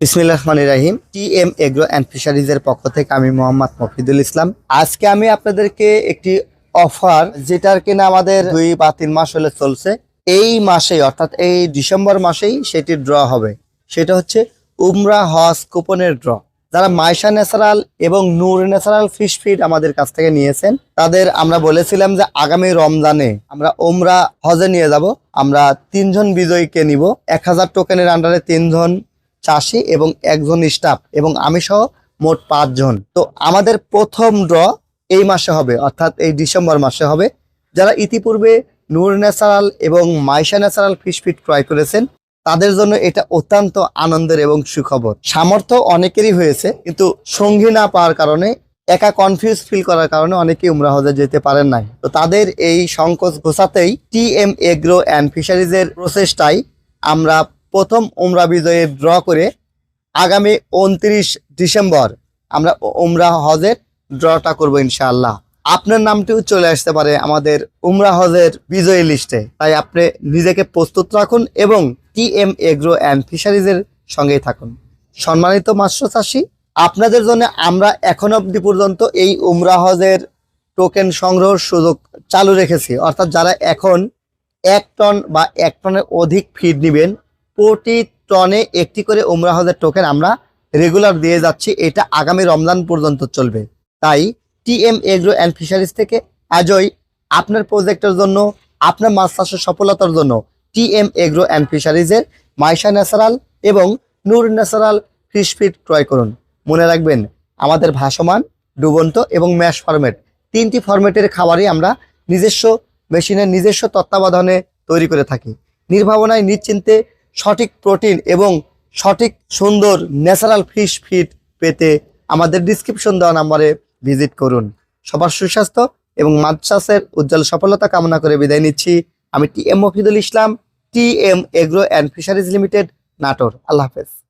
বিসমিল্লাহ রহমান রাহিম। T M agro and ফিশারিজের পক্ষ থেকে আমি মোহাম্মদ মফিদুল ইসলাম। আজকে আমি আপনাদেরকে একটি অফার, যেটার কিনা আমাদের দুই বা তিন মাস হলে চলছে। এই মাসেই, অর্থাৎ এই ডিসেম্বর মাসেই সেটি ড্র হবে। সেটা হচ্ছে উমরা হজ কুপনের ড্র। যারা মাইশা ন্যাচারাল এবং নূর ন্যাচারাল ফিশ ফিড আমাদের কাছ থেকে নিয়েছেন, তাদের আমরা বলেছিলাম যে আগামী রমজানে আমরা ওমরা হজে নিয়ে যাব। আমরা তিনজন বিজয়ীকে নিব। এক হাজার টোকেনের আন্ডারে তিনজন চাষি এবং একজন স্টাফ এবং আমি সহ মোট পাঁচজন। তো আমাদের প্রথম ড্র এই মাসে হবে, অর্থাৎ এই ডিসেম্বর মাসে হবে। যারা ইতিপূর্বে নূর ন্যাচারাল এবং মাইশা ন্যাচারাল ফিশ ফিট ক্রয় করেছেন, তাদের জন্য এটা অত্যন্ত আনন্দের এবং সুখবর। সামর্থ্য অনেকেরই হয়েছে, কিন্তু সঙ্গী না পাওয়ার কারণে, একা কনফিউজ ফিল করার কারণে অনেকেই উমরা হজে যেতে পারেন নাই। তো তাদের এই সংকোচ ঘোষাতেই টি এম এগ্রো অ্যান্ড ফিশারিজের প্রসেসটাই আমরা প্রথম উমরা বিজয়ে ড্র করে আগামী উনত্রিশ ডিসেম্বর আমরা উমরা হজের ড্রটা করব ইনশাআল্লাহ। আপনার নামটিও চলে আসতে পারে আমাদের উমরা হজের বিজয়ী লিস্টে। তাই আপনি নিজেকে প্রস্তুত রাখুন এবং টি এম এগ্রো অ্যান্ড ফিশারিজের সঙ্গেই থাকুন। সম্মানিত মাস্য চাষি, আপনাদের জন্য আমরা এখন অবধি পর্যন্ত এই উমরা হজের টোকেন সংগ্রহের সুযোগ চালু রেখেছি। অর্থাৎ যারা এখন এক টন বা এক টনের অধিক ফিড নেবেন প্রতি টনে একটি করে উমরা হজের টোকেন আমরা রেগুলার দিয়ে যাচ্ছি। এটা আগামী রমজান পর্যন্ত চলবে। তাই T M agro and fisheries থেকে আজই আপনার প্রজেক্টের জন্য, আপনার মাছ চাষের সফলতার জন্য টি এম এগ্রো অ্যান্ড ফিশারিজের মাইশা ন্যাচারাল এবং নূর ন্যাচারাল ফিশ ফিড ক্রয় করুন। মনে রাখবেন, আমাদের ভাসমান, ডুবন্ত এবং ম্যাশ ফরম্যাট তিনটি ফরম্যাটের খাবারই আমরা নিজস্ব মেশিনের নিজস্ব তত্ত্বাবধানে তৈরি করে থাকি। নির্ভাবনায়, নিশ্চিন্তে সঠিক প্রোটিন এবং সঠিক সুন্দর ন্যাচারাল ফিশ ফিড পেতে আমাদের ডিসক্রিপশন দেওয়া নাম্বারে ভিজিট করুন। সবার সুস্বাস্থ্য এবং মাছ চাষের উজ্জ্বল সফলতা কামনা করে বিদায় নিচ্ছি। আমি T M Mofidul Islam, T M agro and fisheries limited, Natore. আল্লাহ হাফেজ।